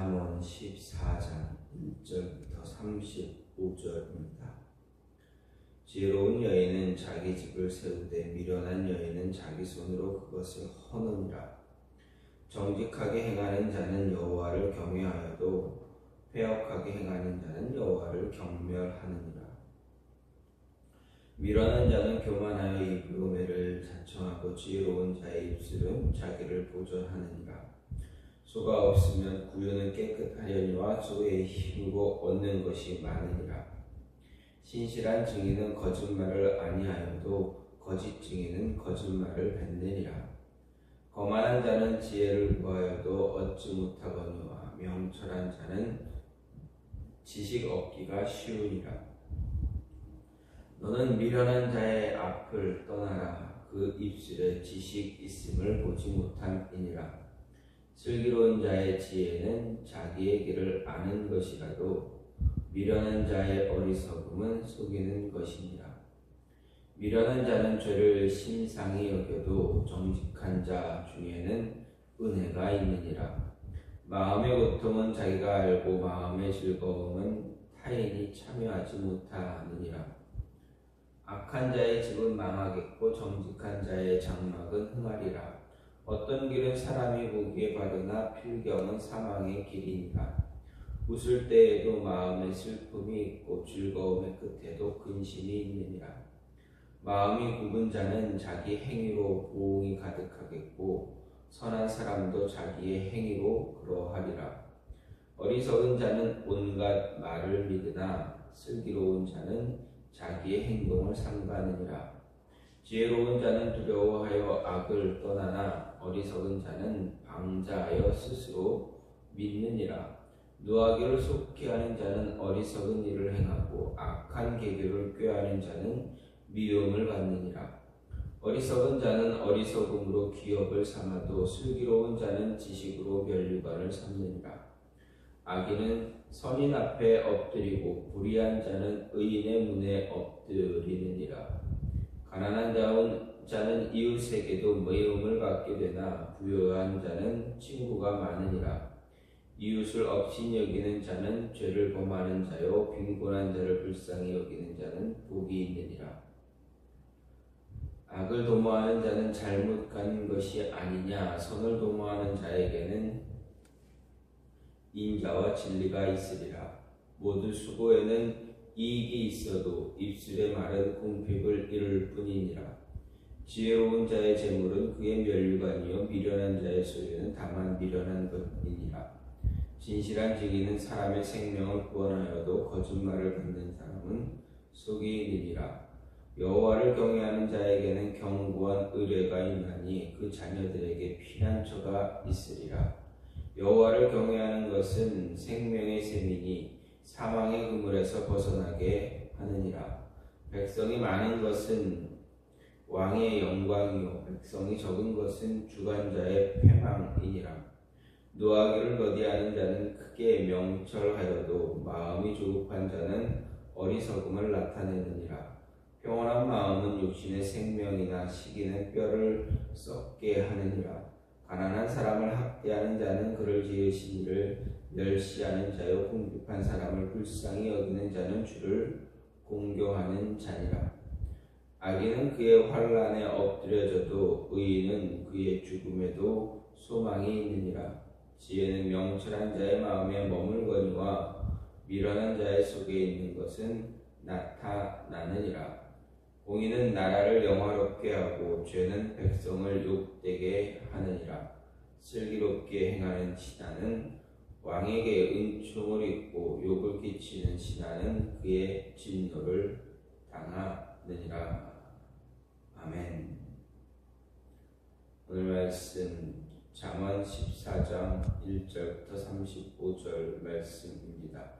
잠언 14장 1절부터 35절입니다. 지혜로운 여인은 자기 집을 세우되 미련한 여인은 자기 손으로 그것을 허느니라. 정직하게 행하는 자는 여호와를 경외하여도 패역하게 행하는 자는 여호와를 경멸하느니라. 미련한 자는 교만하여 입으로 매를 자청하고 지혜로운 자의 입술은 자기를 보존하느니라. 소가 없으면 구유는 깨끗하려니와 소의 힘으로 얻는 것이 많으니라. 신실한 증인은 거짓말을 아니하여도 거짓 증인은 거짓말을 뱉느니라. 거만한 자는 지혜를 구하여도 얻지 못하거니와 명철한 자는 지식 얻기가 쉬우니라. 너는 미련한 자의 앞을 떠나라. 그 입술에 지식 있음을 보지 못함이니라. 슬기로운 자의 지혜는 자기의 길을 아는 것이라도 미련한 자의 어리석음은 속이는 것이니라. 미련한 자는 죄를 심상히 여겨도 정직한 자 중에는 은혜가 있느니라. 마음의 고통은 자기가 알고 마음의 즐거움은 타인이 참여하지 못하느니라. 악한 자의 집은 망하겠고 정직한 자의 장막은 흥하리라. 어떤 길은 사람이 보기에 바르나 필경은 사망의 길이니라. 웃을 때에도 마음에 슬픔이 있고 즐거움의 끝에도 근심이 있느니라. 마음이 굽은 자는 자기 행위로 보응이 가득하겠고 선한 사람도 자기의 행위로 그러하리라. 어리석은 자는 온갖 말을 믿으나 슬기로운 자는 자기의 행동을 삼가느니라. 지혜로운 자는 두려워하여 악을 떠나나 어리석은 자는 방자하여 스스로 믿느니라. 노하기를 속히 하는 자는 어리석은 일을 행하고 악한 계교를 꾀하는 자는 미움을 받느니라. 어리석은 자는 어리석음으로 기업을 삼아도 슬기로운 자는 지식으로 멸류관을 삼느니라. 악인은 선인 앞에 엎드리고 불의한 자는 의인의 문에 엎드리느니라. 가난한 자는 자는 이웃에게도 미움을 받게 되나 부유한 자는 친구가 많으니라. 이웃을 업신 여기는 자는 죄를 범하는 자요 빈곤한 자를 불쌍히 여기는 자는 복이 있느니라. 악을 도모하는 자는 잘못 간 것이 아니냐 선을 도모하는 자에게는 인자와 진리가 있으리라. 모두 수고에는 이익이 있어도 입술의 말은 궁핍을 이룰 뿐이니라. 지혜로운 자의 재물은 그의 멸류관이요 미련한 자의 소유는 다만 미련한 것이니라. 진실한 증인은 사람의 생명을 구원하여도 거짓말을 받는 사람은 속이니라. 여호와를 경외하는 자에게는 견고한 의뢰가 있나니 그 자녀들에게 피난처가 있으리라. 여호와를 경외하는 것은 생명의 셈이니 사망의 그물에서 벗어나게 하느니라. 백성이 많은 것은 왕의 영광이요 백성이 적은 것은 주관자의 패망이니라. 노하기를 더디하는 자는 크게 명철하여도 마음이 조급한 자는 어리석음을 나타내느니라. 평온한 마음은 육신의 생명이나 시기는 뼈를 썩게 하느니라. 가난한 사람을 학대하는 자는 그를 지으신 이를 멸시하는 자요 궁핍한 사람을 불쌍히 여기는 자는 주를 공경하는 자니라. 악인은 그의 환란에 엎드려져도 의인은 그의 죽음에도 소망이 있느니라. 지혜는 명철한 자의 마음에 머물거니와 미련한 자의 속에 있는 것은 나타나느니라. 공의는 나라를 영화롭게 하고 죄는 백성을 욕되게 하느니라. 슬기롭게 행하는 신하는 왕에게 은총을 입고 욕을 끼치는 신하는 그의 진노를 당하느니라. 아멘. 오늘 말씀 잠언 14장 1절부터 35절 말씀입니다.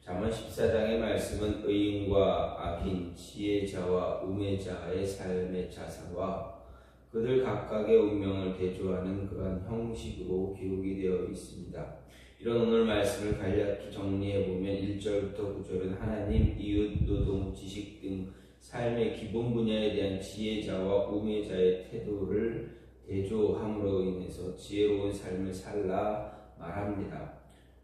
잠언 14장의 말씀은 의인과 악인, 지혜자와 우매자의 삶의 자사와 그들 각각의 운명을 대조하는 그러한 형식으로 기록이 되어 있습니다. 이런 오늘 말씀을 간략히 정리해 보면 1절부터 9절은 하나님, 이웃, 노동, 지식 등 삶의 기본 분야에 대한 지혜자와 우매자의 태도를 대조함으로 인해서 지혜로운 삶을 살라 말합니다.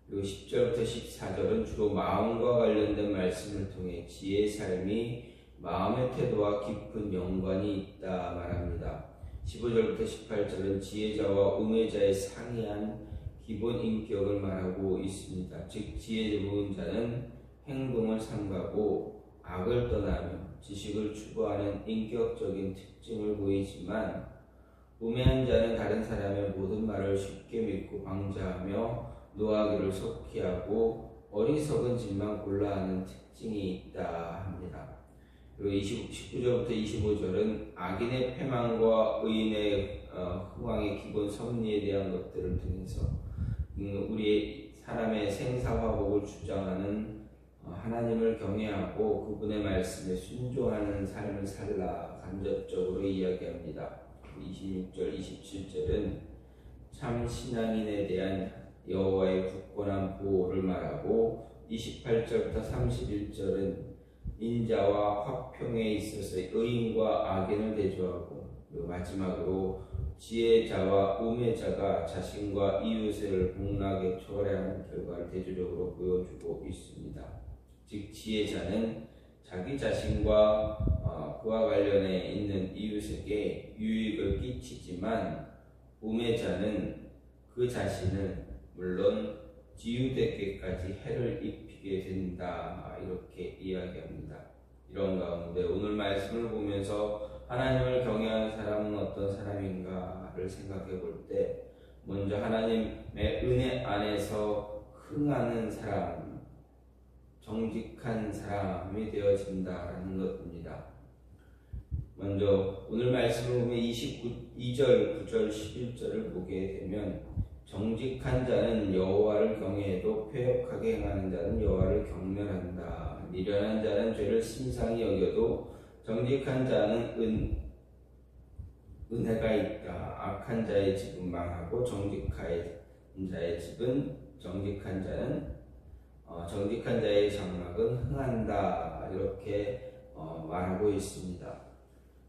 그리고 10절부터 14절은 주로 마음과 관련된 말씀을 통해 지혜의 삶이 마음의 태도와 깊은 연관이 있다 말합니다. 15절부터 18절은 지혜자와 우매자의 상이한 기본 인격을 말하고 있습니다. 즉 지혜로운 자는 행동을 삼가고 악을 떠나며 지식을 추구하는 인격적인 특징을 보이지만 우매한 자는 다른 사람의 모든 말을 쉽게 믿고 방자하며 노하기를 속히 하고 어리석은 짓만 골라하는 특징이 있다 합니다. 그리고 20, 19절부터 25절은 악인의 패망과 의인의 어, 흥왕의 기본 섭리에 대한 것들을 통해서 음, 우리 사람의 생사화복을 주장하는 어, 하나님을 경외하고 그분의 말씀에 순종하는 삶을 살라 간접적으로 이야기합니다. 26절, 27절은 참 신앙인에 대한 여호와의 굳건한 보호를 말하고 28절부터 31절은 인자와 화평에 있어서 의인과 악인을 대조하고 마지막으로 지혜자와 우매자가 자신과 이웃을 복락에 초월하는 결과를 대조적으로 보여주고 있습니다. 즉 지혜자는 자기 자신과 어, 그와 관련해 있는 이웃에게 유익을 끼치지만 우매자는 그 자신은 물론 지유되게까지 해를 입히게 된다 이렇게 이야기합니다. 이런 가운데 오늘 말씀을 보면서 하나님을 경외하는 사람은 어떤 사람인가를 생각해 볼 때 먼저 하나님의 은혜 안에서 흥하는 사람, 정직한 사람이 되어진다라는 것입니다. 먼저 오늘 말씀을 보면 29절, 9절, 11절을 보게 되면 정직한 자는 여호와를 경외해도 폐역하게 행하는 자는 여호와를 경멸한다. 미련한 자는 죄를 심상히 여겨도 정직한 자는 은 은혜가 있다. 악한 자의 집은 망하고 정직한 자의 집은 정직한 자는 어, 정직한 자의 장막은 흥한다. 이렇게 어, 말하고 있습니다.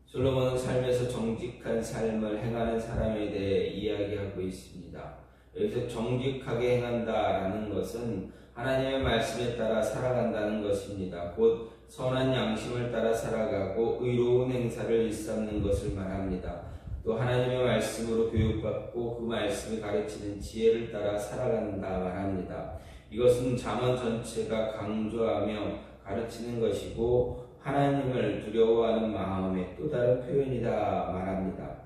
솔로몬은 삶에서 정직한 삶을 행하는 사람에 대해 이야기하고 있습니다. 여기서 정직하게 행한다라는 것은 하나님의 말씀에 따라 살아간다는 것입니다. 곧 선한 양심을 따라 살아가고 의로운 행사를 일삼는 것을 말합니다. 또 하나님의 말씀으로 교육받고 그 말씀이 가르치는 지혜를 따라 살아간다 말합니다. 이것은 잠언 전체가 강조하며 가르치는 것이고 하나님을 두려워하는 마음의 또 다른 표현이다 말합니다.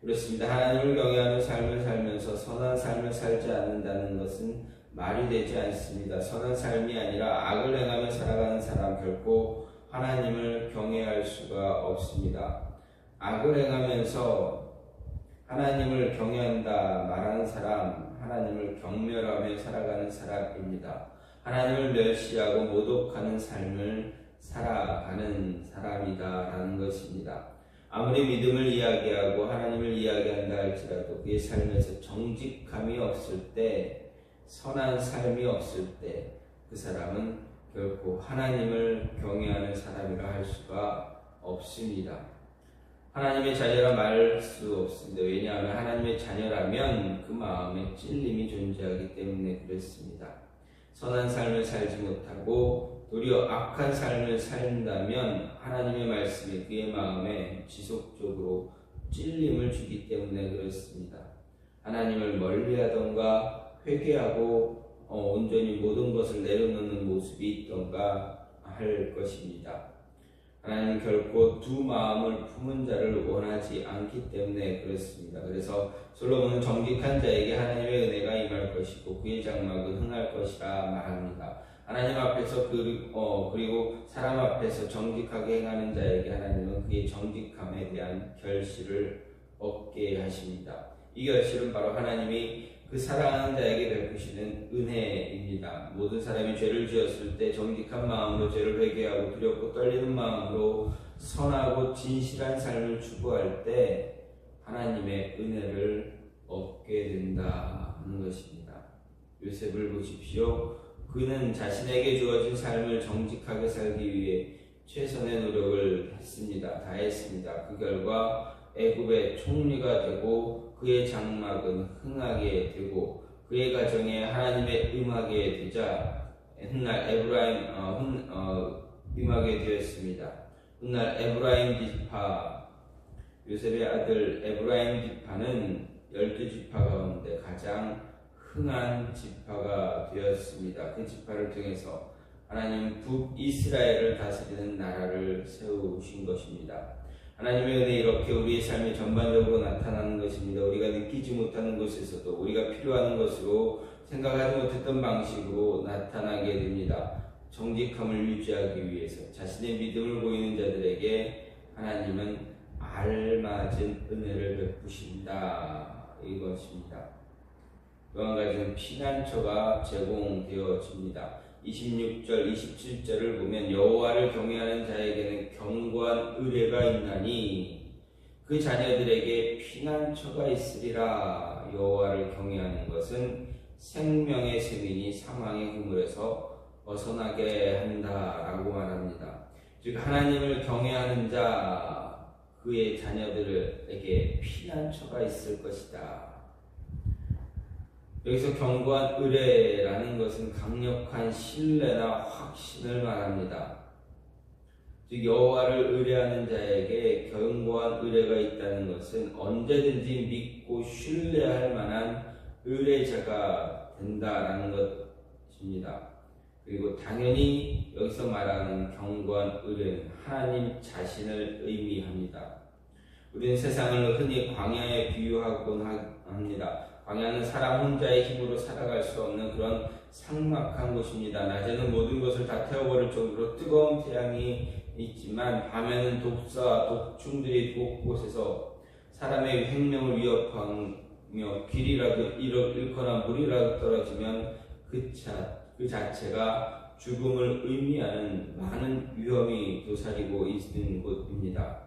그렇습니다. 하나님을 경외하는 삶을 살면서 선한 삶을 살지 않는다는 것은 말이 되지 않습니다. 선한 삶이 아니라 악을 행하며 살아가는 사람 결코 하나님을 경외할 수가 없습니다. 악을 행하면서 하나님을 경외한다 말하는 사람, 하나님을 경멸하며 살아가는 사람입니다. 하나님을 멸시하고 모독하는 삶을 살아가는 사람이다라는 것입니다. 아무리 믿음을 이야기하고 하나님을 이야기한다 할지라도 그의 삶에서 정직함이 없을 때, 선한 삶이 없을 때 그 사람은 결코 하나님을 경외하는 사람이라 할 수가 없습니다. 하나님의 자녀라 말할 수 없습니다. 왜냐하면 하나님의 자녀라면 그 마음에 찔림이 존재하기 때문에 그렇습니다. 선한 삶을 살지 못하고 도리어 악한 삶을 산다면 하나님의 말씀이 그의 마음에 지속적으로 찔림을 주기 때문에 그렇습니다. 하나님을 멀리하던가 회개하고 어, 온전히 모든 것을 내려놓는 모습이 있던가 할 것입니다. 하나님은 결코 두 마음을 품은 자를 원하지 않기 때문에 그렇습니다. 그래서 솔로몬은 정직한 자에게 하나님의 은혜가 임할 것이고 그의 장막은 흥할 것이라 말합니다. 하나님 앞에서 그, 어, 그리고 사람 앞에서 정직하게 행하는 자에게 하나님은 그의 정직함에 대한 결실을 얻게 하십니다. 이 결실은 바로 하나님이 그 사랑하는 자에게 베푸시는 은혜입니다. 모든 사람이 죄를 지었을 때 정직한 마음으로 죄를 회개하고 두렵고 떨리는 마음으로 선하고 진실한 삶을 추구할 때 하나님의 은혜를 얻게 된다는 것입니다. 요셉을 보십시오. 그는 자신에게 주어진 삶을 정직하게 살기 위해 최선의 노력을 했습니다. 다 했습니다. 그 결과 애굽의 총리가 되고 그의 장막은 흥하게 되고 그의 가정에 하나님의 임하게 되자 훗날 에브라임 어, 훗, 어, 임하게 되었습니다. 훗날 에브라임 지파 요셉의 아들 에브라임 지파는 열두 지파 가운데 가장 흥한 지파가 되었습니다. 그 지파를 통해서 하나님 북이스라엘을 다스리는 나라를 세우신 것입니다. 하나님의 은혜 이렇게 우리의 삶에 전반적으로 나타나는 것입니다. 우리가 느끼지 못하는 곳에서도 우리가 필요한 것으로 생각하지 못했던 방식으로 나타나게 됩니다. 정직함을 유지하기 위해서 자신의 믿음을 보이는 자들에게 하나님은 알맞은 은혜를 베푸신다 이것입니다. 그와 같은 피난처가 제공되어집니다. 26절, 27절을 보면 여호와를 경외하는 자에게는 견고한 의뢰가 있나니 그 자녀들에게 피난처가 있으리라. 여호와를 경외하는 것은 생명의 세민이 사망의 그물에서 벗어나게 한다라고 말합니다. 즉 하나님을 경외하는 자 그의 자녀들에게 피난처가 있을 것이다. 여기서 견고한 의뢰라는 것은 강력한 신뢰나 확신을 말합니다. 즉 여호와를 의뢰하는 자에게 견고한 의뢰가 있다는 것은 언제든지 믿고 신뢰할 만한 의뢰자가 된다라는 것입니다. 그리고 당연히 여기서 말하는 견고한 의뢰는 하나님 자신을 의미합니다. 우리는 세상을 흔히 광야에 비유하곤 합니다. 광야는 사람 혼자의 힘으로 살아갈 수 없는 그런 삭막한 곳입니다. 낮에는 모든 것을 다 태워버릴 정도로 뜨거운 태양이 있지만 밤에는 독사와 독충들이 곳곳에서 사람의 생명을 위협하며 길이라도 잃거나 물이라도 떨어지면 그, 자, 그 자체가 죽음을 의미하는 많은 위험이 도사리고 있는 곳입니다.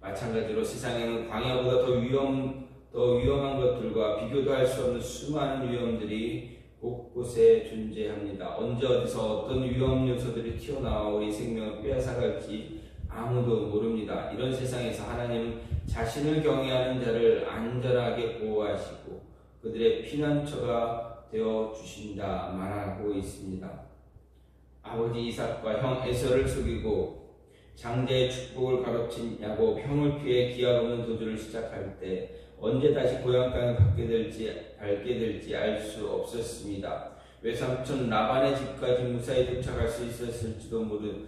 마찬가지로 세상에는 광야보다 더 위험 더 위험한 것들과 비교도 할 수 없는 수많은 위험들이 곳곳에 존재합니다. 언제 어디서 어떤 위험 요소들이 튀어나와 우리 생명을 빼앗아갈지 아무도 모릅니다. 이런 세상에서 하나님은 자신을 경외하는 자를 안전하게 보호하시고 그들의 피난처가 되어 주신다 말하고 있습니다. 아버지 이삭과 형 에서를 속이고 장자의 축복을 가로친 야곱 형을 피해 기약 없는 도주를 시작할 때 언제 다시 고향 땅을 받게 될지 밟게 될지 알 수 없었습니다. 외삼촌 라반의 집까지 무사히 도착할 수 있었을지도 모르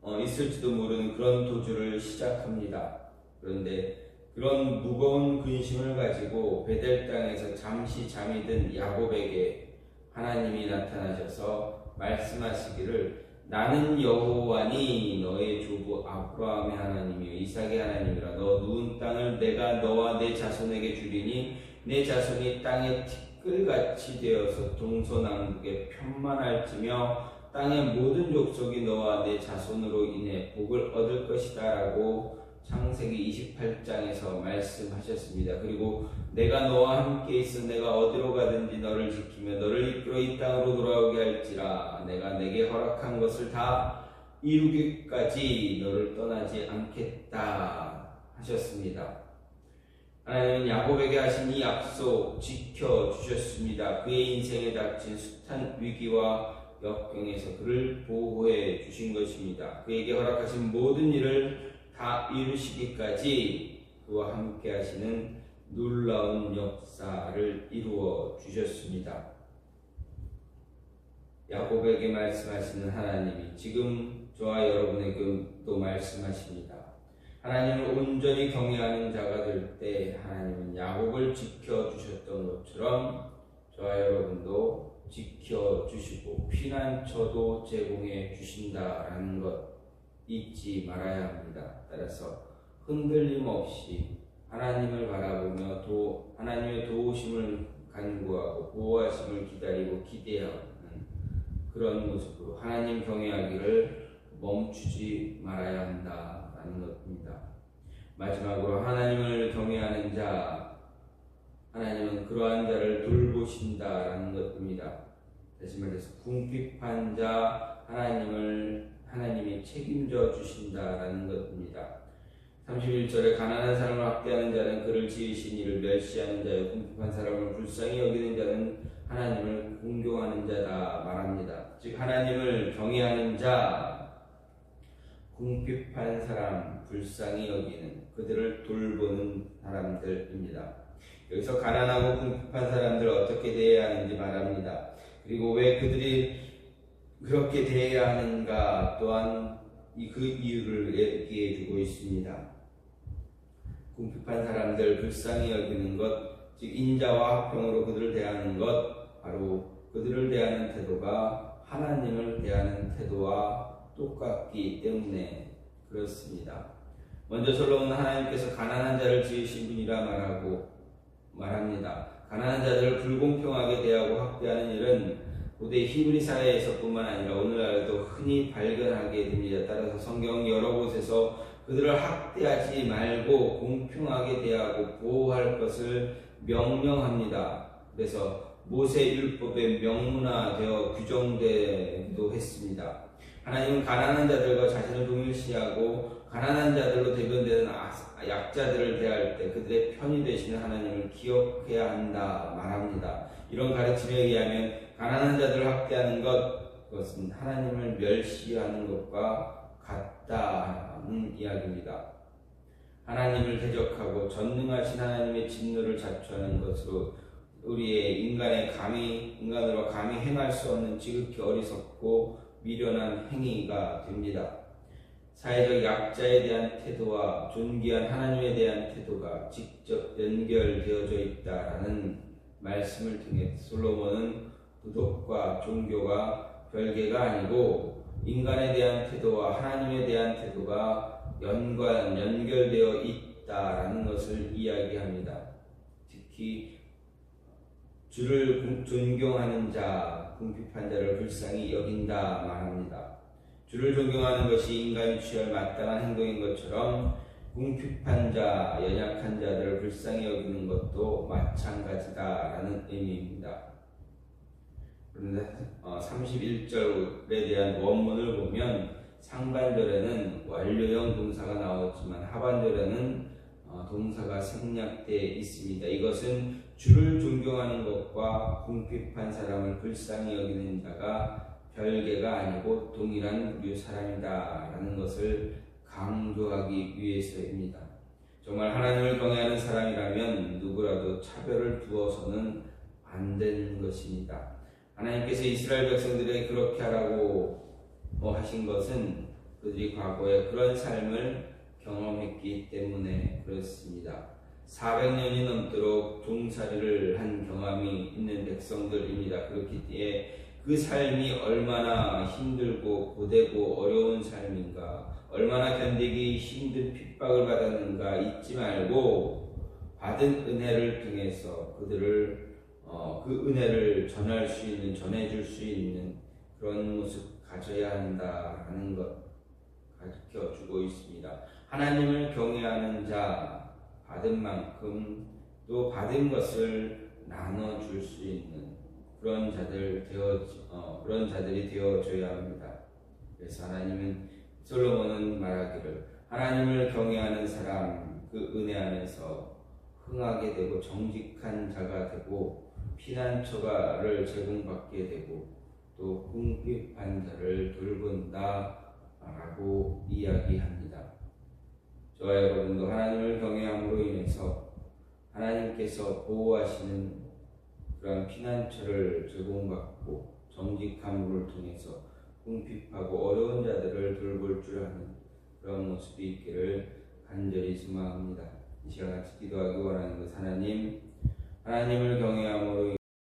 어, 있을지도 모르는 그런 도주를 시작합니다. 그런데 그런 무거운 근심을 가지고 베델 땅에서 잠시 잠이 든 야곱에게 하나님이 나타나셔서 말씀하시기를 나는 여호와니 너의 조부 아브라함의 하나님이요. 이삭의 하나님이라. 너 누운 땅을 내가 너와 내 자손에게 주리니 내 자손이 땅의 티끌같이 되어서 동서남북에 편만할지며 땅의 모든 족속이 너와 내 자손으로 인해 복을 얻을 것이다라고 창세기 28장에서 말씀하셨습니다. 그리고 내가 너와 함께 있어 내가 어디로 가든지 너를 지키며 너를 이끌어 이 땅으로 돌아오게 할지라 내가 내게 허락한 것을 다 이루기까지 너를 떠나지 않겠다 하셨습니다. 하나님은 야곱에게 하신 이 약속 지켜 주셨습니다. 그의 인생에 닥친 숱한 위기와 역경에서 그를 보호해 주신 것입니다. 그에게 허락하신 모든 일을 다 이루시기까지 그와 함께 하시는 놀라운 역사를 이루어 주셨습니다. 야곱에게 말씀하시는 하나님이 지금 저와 여러분에게도 말씀하십니다. 하나님을 온전히 경외하는 자가 될 때 하나님은 야곱을 지켜 주셨던 것처럼 저와 여러분도 지켜 주시고 피난처도 제공해 주신다라는 것 잊지 말아야 합니다. 따라서 흔들림 없이 하나님을 바라보며 도, 하나님의 도우심을 간구하고 보호하심을 기다리고 기대하는 그런 모습으로 하나님 경외하기를 멈추지 말아야 한다라는 것입니다. 마지막으로 하나님을 경외하는 자, 하나님은 그러한 자를 돌보신다라는 것입니다. 다시 말해서 궁핍한 자 하나님을 하나님이 책임져 주신다라는 것입니다. 31절에 가난한 사람을 학대하는 자는 그를 지으신 이를 멸시하는 자요 궁핍한 사람을 불쌍히 여기는 자는 하나님을 공경하는 자다 말합니다. 즉 하나님을 경외하는 자, 궁핍한 사람, 불쌍히 여기는 그들을 돌보는 사람들입니다. 여기서 가난하고 궁핍한 사람들 어떻게 대해야 하는지 말합니다. 그리고 왜 그들이 그렇게 대해야 하는가 또한 이- 그 이유를 얘기해 주고 있습니다. 궁핍한 사람들 불쌍히 여기는 것, 즉 인자와 화평으로 그들을 대하는 것, 바로 그들을 대하는 태도가 하나님을 대하는 태도와 똑같기 때문에 그렇습니다. 먼저 솔로몬은 하나님께서 가난한 자를 지으신 분이라 말하고 말합니다. 가난한 자들을 불공평하게 대하고 학대하는 일은 고대 히브리 사회에서뿐만 아니라 오늘날에도 흔히 발견하게 됩니다. 따라서 성경 여러 곳에서 그들을 학대하지 말고 공평하게 대하고 보호할 것을 명령합니다. 그래서 모세 율법에 명문화되어 규정되기도 했습니다. 하나님은 가난한 자들과 자신을 동일시하고 가난한 자들로 대변되는 아- 약자들을 대할 때 그들의 편이 되시는 하나님을 기억해야 한다 말합니다. 이런 가르침에 의하면 가난한 자들을 학대하는 것 그것은 하나님을 멸시하는 것과 같다는 이야기입니다. 하나님을 대적하고 전능하신 하나님의 진노를 자초하는 것으로 우리의 인간의 감히 인간으로 감히 행할 수 없는 지극히 어리석고 미련한 행위가 됩니다. 사회적 약자에 대한 태도와 존귀한 하나님에 대한 태도가 직접 연결되어져 있다라는 말씀을 통해 솔로몬은 도덕과 종교가 별개가 아니고 인간에 대한 태도와 하나님에 대한 태도가 연관 연결되어 있다라는 것을 이야기합니다. 특히 주를 공- 존경하는 자, 궁핍한 자를 불쌍히 여긴다 말합니다. 주를 존경하는 것이 인간이 취할 마땅한 행동인 것처럼 궁핍한 자, 연약한 자들을 불쌍히 여기는 것도 마찬가지다라는 의미입니다. 그런데 어, 31절에 대한 원문을 보면 상반절에는 완료형 동사가 나오지만 하반절에는 어, 동사가 생략되어 있습니다. 이것은 주를 존경하는 것과 궁핍한 사람을 불쌍히 여기는 자가 별개가 아니고 동일한 류 사람이다 라는 것을 강조하기 위해서입니다. 정말 하나님을 경외하는 사람이라면 누구라도 차별을 두어서는 안 되는 것입니다. 하나님께서 이스라엘 백성들에게 그렇게 하라고 뭐 하신 것은 그들이 과거에 그런 삶을 경험했기 때문에 그렇습니다. 400년이 넘도록 종살이를 한 경험이 있는 백성들입니다. 그렇기에 그 삶이 얼마나 힘들고 고되고 어려운 삶인가, 얼마나 견디기 힘든 핍박을 받았는가 잊지 말고 받은 은혜를 통해서 그들을 어, 그 은혜를 전할 수 있는, 전해줄 수 있는 그런 모습 가져야 한다라는 것 가르쳐 주고 있습니다. 하나님을 경외하는 자, 받은 만큼 또 받은 것을 나눠 줄 수 있는 그런 자들 되어 어, 그런 자들이 되어 줘야 합니다. 그래서 하나님은 솔로몬은 말하기를 하나님을 경외하는 사람 그 은혜 안에서 흥하게 되고 정직한 자가 되고 피난처가를 제공받게 되고 또 궁핍한 자를 돌본다라고 이야기합니다. 저와 여러분도 하나님을 경외함으로 인해서 하나님께서 보호하시는 그런 피난처를 제공받고 정직함을 통해서 궁핍하고 어려운 자들을 돌볼 줄 아는 그런 모습이 있기를 간절히 소망합니다. 이 시간 같이 기도하기 원하는 것 하나님, 하나님을 경외함으로